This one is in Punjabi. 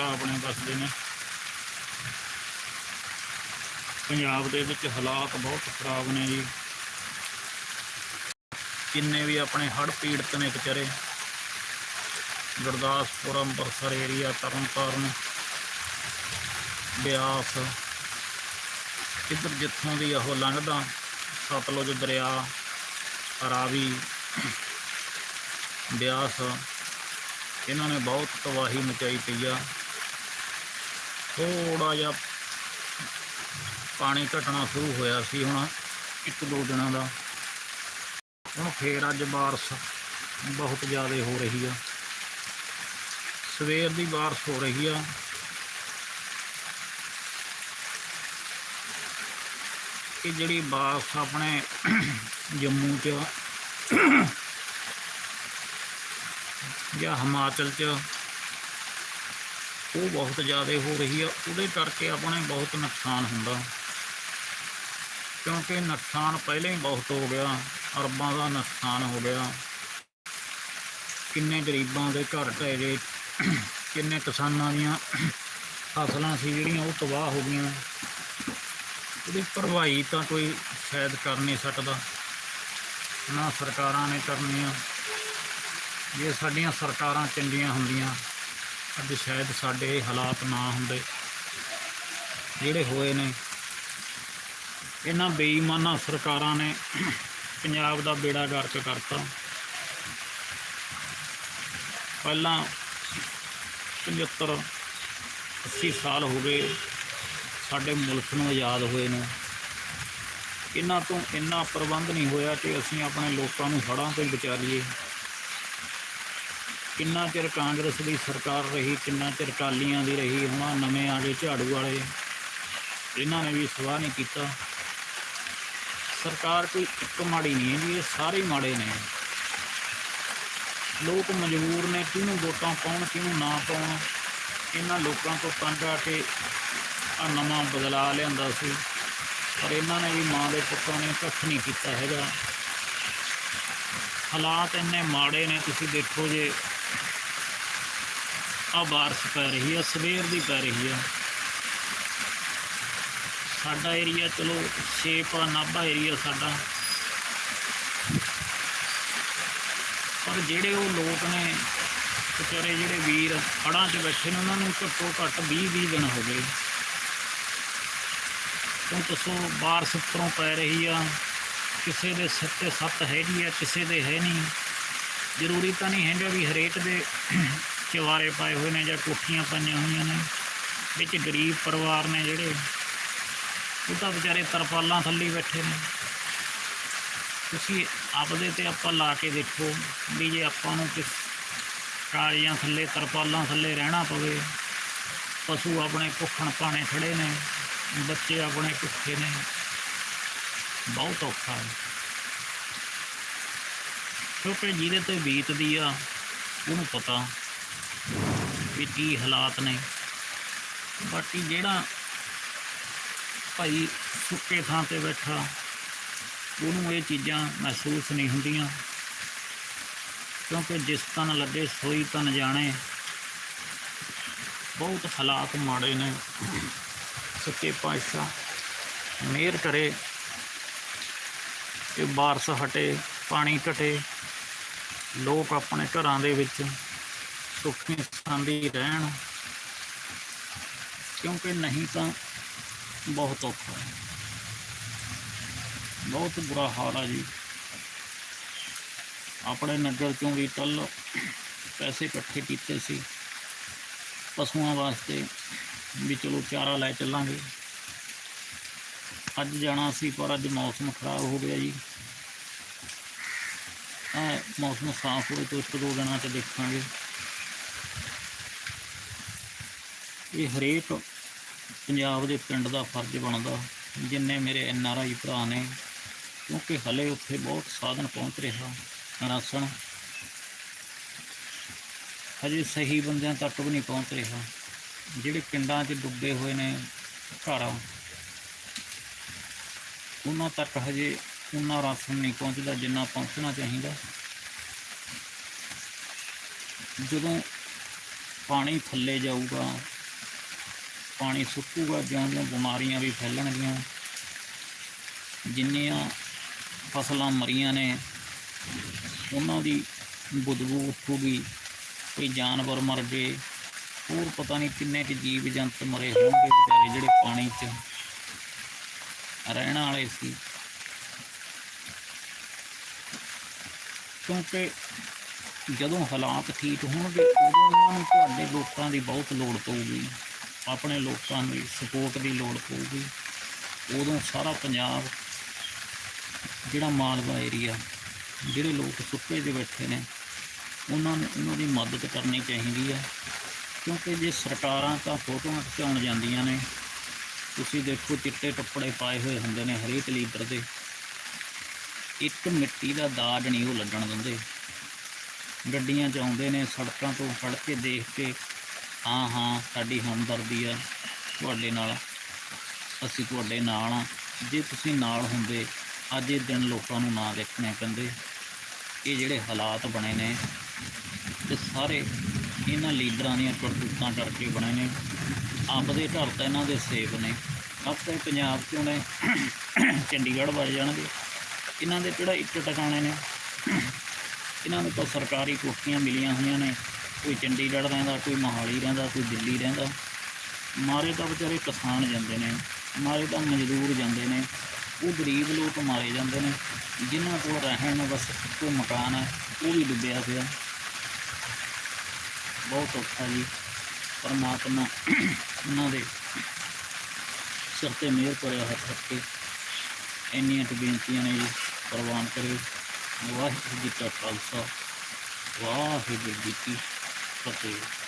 ਭਰਾ ਆਪਣੇ ਦੱਸਦੇ ਨੇ। ਪੰਜਾਬ ਦੇ ਵਿੱਚ ਹਾਲਾਤ ਬਹੁਤ ਖਰਾਬ ਨੇ ਜੀ। ਕਿੰਨੇ ਵੀ ਆਪਣੇ ਹੜ੍ਹ ਪੀੜਤ ਨੇ ਵਿਚਾਰੇ। ਗੁਰਦਾਸਪੁਰ, ਅੰਮ੍ਰਿਤਸਰ ਏਰੀਆ ਤਰਨਤਾਰਨ, ਬਿਆਸ। ਇੱਧਰ ਜਿੱਥੋਂ ਦੀ ਉਹ ਲੰਘਦਾ, ਸਤਲੁਜ ਦਰਿਆ ਰਾਵੀ ਬਿਆਸ। ਇਹਨਾਂ ਨੇ ਬਹੁਤ ਤਬਾਹੀ ਮਚਾਈ ਪਈ ਆ। ਥੋੜਾ ਜਿਹਾ ਪਾਣੀ ਘਟਣਾ ਸ਼ੁਰੂ ਹੋਇਆ ਸੀ ਹੁਣ ਇੱਕ ਦੋ ਦਿਨਾਂ ਦਾ। ਹੁਣ ਫੇਰ ਅੱਜ ਬਾਰਿਸ਼ ਬਹੁਤ ਜ਼ਿਆਦਾ ਹੋ ਰਹੀ ਆ। ਸਵੇਰ ਦੀ ਬਾਰਿਸ਼ ਹੋ ਰਹੀ ਆ। ਕਿ ਜਿਹੜੀ ਬਾਰਿਸ਼ ਆਪਣੇ ਜੰਮੂ ਚ ਜਾਂ ਹਿਮਾਚਲ ਚ ਉਹ ਬਹੁਤ ਜ਼ਿਆਦਾ ਹੋ ਰਹੀ ਆ, ਉਹਦੇ ਕਰਕੇ ਆਪਣੇ ਬਹੁਤ ਨੁਕਸਾਨ ਹੁੰਦਾ। ਕਿਉਂਕਿ ਨੁਕਸਾਨ ਪਹਿਲਾਂ ਹੀ ਬਹੁਤ ਹੋ ਗਿਆ, ਅਰਬਾਂ ਦਾ ਨੁਕਸਾਨ ਹੋ ਗਿਆ। ਕਿੰਨੇ ਗਰੀਬਾਂ ਦੇ ਘਰ ਢਹਿ ਗਏ ਕਿੰਨੇ ਕਿਸਾਨਾਂ ਦੀਆਂ ਫਸਲਾਂ ਸੀ ਜਿਹੜੀਆਂ ਉਹ ਤਬਾਹ ਹੋ ਗਈਆਂ। ਉਹਦੀ ਭਰਵਾਈ ਤਾਂ ਕੋਈ ਸ਼ਾਇਦ ਕਰ ਨਹੀਂ ਸਕਦਾ, ਨਾ ਸਰਕਾਰਾਂ ਨੇ ਕਰਨੀ ਆ ਜੇ ਸਾਡੀਆਂ ਸਰਕਾਰਾਂ ਚੰਗੀਆਂ ਹੁੰਦੀਆਂ ਅੱਜ ਸ਼ਾਇਦ ਸਾਡੇ ਇਹ ਹਾਲਾਤ ਨਾ ਹੁੰਦੇ। ਜਿਹੜੇ ਹੋਏ ਨੇ, ਇਹਨਾਂ ਬੇਈਮਾਨਾਂ ਸਰਕਾਰਾਂ ਨੇ ਪੰਜਾਬ ਦਾ ਬੇੜਾ ਗਰਕ ਕਰਤਾ। ਪਹਿਲਾਂ 75 80 ਸਾਲ ਹੋ ਗਏ ਸਾਡੇ ਮੁਲਕ ਨੂੰ ਆਜ਼ਾਦ ਹੋਏ ਨੂੰ। ਇਹਨਾਂ ਤੋਂ ਇੰਨਾ ਪ੍ਰਬੰਧ ਨਹੀਂ ਹੋਇਆ ਕਿ ਅਸੀਂ ਆਪਣੇ ਲੋਕਾਂ ਨੂੰ ਹੜ੍ਹਾਂ ਤੋਂ ਬਚਾ ਲਈਏ। ਕਿੰਨਾ ਚਿਰ ਕਾਂਗਰਸ ਦੀ ਸਰਕਾਰ ਰਹੀ, ਕਿੰਨਾ ਚਿਰ ਕਾਲੀਆਂ ਦੀ ਰਹੀ, ਹੁਣ ਨਵੇਂ ਆ ਗਏ ਝਾੜੂ ਵਾਲੇ। ਇਹਨਾਂ ਨੇ ਵੀ ਸਵਾਹ ਨਹੀਂ ਕੀਤਾ। ਸਰਕਾਰ ਕੋਈ ਇੱਕ ਮਾੜੀ ਨਹੀਂ ਹੈ ਜੀ ਇਹ ਸਾਰੇ ਮਾੜੇ ਨੇ। ਲੋਕ ਮਜਬੂਰ ਨੇ, ਕਿਹਨੂੰ ਵੋਟਾਂ ਪਾਉਣ, ਕਿਹਨੂੰ ਨਾ ਪਾਉਣ। ਇਹਨਾਂ ਲੋਕਾਂ ਤੋਂ ਤੰਗ ਆ ਕੇ ਆ ਨਵਾਂ ਬਦਲਾ ਲਿਆਂਦਾ ਸੀ। ਪਰ ਇਹਨਾਂ ਨੇ ਵੀ ਮਾਂ ਦੇ ਪੁੱਤਾਂ ਨੇ ਕੱਖ ਨਹੀਂ ਕੀਤਾ ਹੈਗਾ। ਹਾਲਾਤ ਇੰਨੇ ਮਾੜੇ ਨੇ, ਤੁਸੀਂ ਦੇਖੋ ਜੇ ਆ ਬਾਰਿਸ਼ ਪੈ ਰਹੀ ਆ, ਸਵੇਰ ਦੀ ਪੈ ਰਹੀ ਆ। ਸਾਡਾ ਏਰੀਆ ਚਲੋ ਸ਼ੇਪ ਆ, ਨਾਭਾ ਏਰੀਆ ਸਾਡਾ। ਪਰ ਜਿਹੜੇ ਉਹ ਲੋਕ ਨੇ, ਵਿਚਾਰੇ ਜਿਹੜੇ ਵੀਰ ਹੜਾਂ 'ਚ ਬੈਠੇ ਨੇ, ਉਹਨਾਂ ਨੂੰ ਘੱਟੋ ਘੱਟ 20 20 ਦਿਨ ਹੋ ਗਏ। ਕਿਉਂ ਦੱਸੋ, ਬਾਰਿਸ਼ ਉੱਪਰੋਂ ਪੈ ਰਹੀ ਆ? ਕਿਸੇ ਦੇ ਸਿਰ ਤੇ ਸੱਤ ਹੈਗੀ ਆ, ਕਿਸੇ ਦੇ ਹੈ ਨਹੀਂ। ਜ਼ਰੂਰੀ ਤਾਂ ਨਹੀਂ ਹੈਗਾ ਵੀ ਹਰੇਕ ਦੇ ਚਵਾਰੇ ਪਾਏ ਹੋਏ ਨੇ ਜਾਂ ਕੋਠੀਆਂ ਪਾਈਆਂ ਹੋਈਆਂ ਨੇ। ਵਿੱਚ ਗਰੀਬ ਪਰਿਵਾਰ ਨੇ ਜਿਹੜੇ, ਉਹ ਤਾਂ ਵਿਚਾਰੇ ਤਰਪਾਲਾਂ ਥੱਲੇ ਬੈਠੇ ਨੇ। ਤੁਸੀਂ ਆਪਦੇ ਤੇ ਆਪਾਂ ਲਾ ਕੇ ਦੇਖੋ ਵੀ ਜੇ ਆਪਾਂ ਨੂੰ ਕਿਸ ਕਾਲੀਆਂ ਥੱਲੇ, ਤਰਪਾਲਾਂ ਥੱਲੇ ਰਹਿਣਾ ਪਵੇ, ਪਸ਼ੂ ਆਪਣੇ ਭੁੱਖਣ ਪਾਣੇ ਖੜੇ ਨੇ, ਬੱਚੇ ਆਪਣੇ ਭੁੱਖੇ ਨੇ। ਬਹੁਤ ਔਖਾ ਹੈ। ਕਿਉਂਕਿ ਜਿਹਦੇ ਤੇ ਬੀਤਦੀ ਆ, ਉਹਨੂੰ ਪਤਾ ਵੀ ਕੀ ਹਾਲਾਤ ਨੇ। ਬਾਕੀ ਜਿਹੜਾ ਭਾਈ ਸੁੱਕੇ ਥਾਂ ਤੇ ਬੈਠਾ, ਉਹਨੂੰ ਇਹ ਚੀਜ਼ਾਂ ਮਹਿਸੂਸ ਨਹੀਂ ਹੁੰਦੀਆਂ। ਕਿਉਂਕਿ ਜਿਸ ਤਨ ਲੱਗੇ, ਸੋਈ ਤਨ ਜਾਣੇ। ਬਹੁਤ ਹਾਲਾਤ ਮਾੜੇ ਨੇ। ਸੱਚੇ ਪਾਤਸ਼ਾਹ ਮਿਹਰ ਕਰੇ। ਕਿ ਬਾਰਿਸ਼ ਹਟੇ, ਪਾਣੀ ਘਟੇ। ਲੋਕ ਆਪਣੇ ਘਰਾਂ ਦੇ ਵਿੱਚ ਸੁੱਖੀ ਸੰਦੀ ਰਹਿਣ। ਕਿਉਂਕਿ ਨਹੀਂ ਤਾਂ ਬਹੁਤ ਔਖਾ ਹੈ। ਬਹੁਤ ਬੁਰਾ ਹਾਲ ਆ ਜੀ। ਆਪਣੇ ਨਗਰ ਚੋਂ ਵੀ ਕੱਲ ਪੈਸੇ ਇਕੱਠੇ ਕੀਤੇ ਸੀ। ਪਸ਼ੂਆਂ ਵਾਸਤੇ ਵੀ ਚਲੋ ਚਾਰਾ ਲੈ ਚੱਲਾਂਗੇ। ਅੱਜ ਜਾਣਾ ਸੀ, ਪਰ ਅੱਜ ਮੌਸਮ ਖਰਾਬ ਹੋ ਗਿਆ ਜੀ। ਆ ਮੌਸਮ ਸਾਫ਼ ਹੋਵੇ ਤੋਂ ਇੱਕ ਦੋ ਦਿਨਾਂ ਚ ਦੇਖਾਂਗੇ। ਇਹ ਹਰੇਕ ਪੰਜਾਬ ਦੇ ਪਿੰਡ ਦਾ ਫਰਜ਼ ਬਣਦਾ, ਜਿੰਨੇ ਮੇਰੇ ਐਨ ਆਰ ਆਈ ਭਰਾ ਨੇ, ਕਿਉਂਕਿ ਹਲੇ ਉੱਥੇ ਬਹੁਤ ਸਾਧਨ ਪਹੁੰਚ ਰਿਹਾ, ਰਾਸ਼ਨ। ਹਜੇ ਸਹੀ ਬੰਦਿਆਂ ਤੱਕ ਵੀ ਨਹੀਂ ਪਹੁੰਚ ਰਿਹਾ, ਜਿਹੜੇ ਪਿੰਡਾਂ 'ਚ ਡੁੱਬੇ ਹੋਏ ਨੇ ਘਰਾਂ। ਉਹਨਾਂ ਤੱਕ ਹਜੇ ਉਹਨਾਂ ਰਾਸ਼ਨ ਨਹੀਂ ਪਹੁੰਚਦਾ ਜਿੰਨਾ ਪਹੁੰਚਣਾ ਚਾਹੀਦਾ। ਜਦੋਂ ਪਾਣੀ ਥੱਲੇ ਜਾਊਗਾ, ਪਾਣੀ ਸੁੱਕੂਗਾ ਜਿਉਂ-ਜਿਉਂ ਬਿਮਾਰੀਆਂ ਵੀ ਫੈਲਣਗੀਆਂ, ਜਿੰਨੀਆਂ ਫਸਲਾਂ ਮਰੀਆਂ ਨੇ, ਉਹਨਾਂ ਦੀ ਬਦਬੂ ਉੱਠੂਗੀ ਕੋਈ ਜਾਨਵਰ ਮਰ ਗਏ। ਹੋਰ ਪਤਾ ਨਹੀਂ ਕਿੰਨੇ ਕੁ ਜੀਵ ਜੰਤ ਮਰੇ ਹੋਣਗੇ ਵਿਚਾਰੇ ਜਿਹੜੇ ਪਾਣੀ 'ਚ। ਰਹਿਣ ਵਾਲੇ ਸੀ। ਕਿਉਂਕਿ ਜਦੋਂ ਹਾਲਾਤ ਠੀਕ ਹੋਣਗੇ, ਉਦੋਂ ਉਹਨਾਂ ਨੂੰ ਤੁਹਾਡੇ ਲੋਕਾਂ ਦੀ ਬਹੁਤ ਲੋੜ ਪਊਗੀ। ਆਪਣੇ ਲੋਕਾਂ ਦੀ ਸਪੋਰਟ ਦੀ ਲੋੜ ਪਊਗੀ। ਉਦੋਂ ਸਾਰਾ ਪੰਜਾਬ, ਜਿਹੜਾ ਮਾਲਵਾ ਏਰੀਆ ਜਿਹੜੇ ਲੋਕ ਸੁੱਕੇ 'ਚ ਬੈਠੇ ਨੇ, ਉਹਨਾਂ ਨੂੰ ਉਹਨਾਂ ਦੀ ਮਦਦ ਕਰਨੀ ਚਾਹੀਦੀ ਹੈ। ਕਿਉਂਕਿ ਜੇ ਸਰਕਾਰਾਂ ਤਾਂ ਫੋਟੋਆਂ ਖਿਚਾਉਣ ਜਾਂਦੀਆਂ ਨੇ ਤੁਸੀਂ ਦੇਖੋ ਚਿੱਟੇ ਕੱਪੜੇ ਪਾਏ ਹੋਏ ਹੁੰਦੇ ਨੇ ਹਰੇਕ ਲੀਡਰ ਦੇ। ਇੱਕ ਮਿੱਟੀ ਦਾ ਦਾਗ ਨਹੀਂ ਉਹ ਲੱਗਣ ਦਿੰਦੇ। ਗੱਡੀਆਂ 'ਚ ਆਉਂਦੇ ਨੇ, ਸੜਕਾਂ ਤੋਂ ਫੜ ਕੇ ਦੇਖ ਕੇ, ਹਾਂ ਹਾਂ, ਸਾਡੀ ਹਮਦਰਦੀ ਆ, ਤੁਹਾਡੇ ਨਾਲ, ਅਸੀਂ ਤੁਹਾਡੇ ਨਾਲ ਆ। ਜੇ ਤੁਸੀਂ ਨਾਲ ਹੁੰਦੇ, ਅੱਜ ਇਹ ਦਿਨ ਲੋਕਾਂ ਨੂੰ ਨਾ ਦੇਖਣੇ ਪੈਂਦੇ। ਇਹ ਜਿਹੜੇ ਹਾਲਾਤ ਬਣੇ ਨੇ ਤੇ ਸਾਰੇ ਇਹਨਾਂ ਲੀਡਰਾਂ ਦੀਆਂ ਕਰਤੂਤਾਂ ਕਰਕੇ ਬਣੇ ਨੇ। ਆਪਦੇ ਘਰ ਤਾਂ ਇਹਨਾਂ ਦੇ ਸੇਵ ਨੇ। ਆਪਣੇ ਪੰਜਾਬ 'ਚੋਂ ਨੇ, ਚੰਡੀਗੜ੍ਹ ਵੱਲ ਜਾਣਗੇ। ਇਹਨਾਂ ਦੇ ਕਿਹੜਾ ਇੱਕ ਟਿਕਾਣੇ ਨੇ? ਇਹਨਾਂ ਨੂੰ ਤਾਂ ਸਰਕਾਰੀ ਕੋਠੀਆਂ ਮਿਲੀਆਂ ਹੋਈਆਂ ਨੇ। ਕੋਈ ਚੰਡੀਗੜ੍ਹ ਰਹਿੰਦਾ, ਕੋਈ ਮੋਹਾਲੀ ਰਹਿੰਦਾ, ਕੋਈ ਦਿੱਲੀ ਰਹਿੰਦਾ। ਮਾਰੇ ਤਾਂ ਵਿਚਾਰੇ ਕਿਸਾਨ ਜਾਂਦੇ ਨੇ। ਮਾਰੇ ਤਾਂ ਮਜ਼ਦੂਰ ਜਾਂਦੇ ਨੇ। ਉਹ ਗਰੀਬ ਲੋਕ ਮਾਰੇ ਜਾਂਦੇ ਨੇ। ਜਿਨ੍ਹਾਂ ਕੋਲ ਰਹਿਣ ਨੂੰ ਬਸ ਇੱਕੋ ਮਕਾਨ ਹੈ, ਉਹ ਵੀ ਡੁੱਬਿਆ ਪਿਆ। ਬਹੁਤ ਔਖਾ ਜੀ। ਪਰਮਾਤਮਾ ਉਹਨਾਂ ਦੇ ਸਿਰ ਤੇ ਮਿਹਰ ਕਰਿਆ ਹੱਥ ਰੱਖ ਇੰਨੀਆਂ ਕੁ ਬੇਨਤੀਆਂ ਨੇ ਜੀ ਪ੍ਰਵਾਨ ਕਰੇ। ਵਾਹਿਗੁਰੂ ਜੀ ਕਾ ਖਾਲਸਾ, ਵਾਹਿਗੁਰੂ ਜੀ ਕੀ ਫਤਿਹ।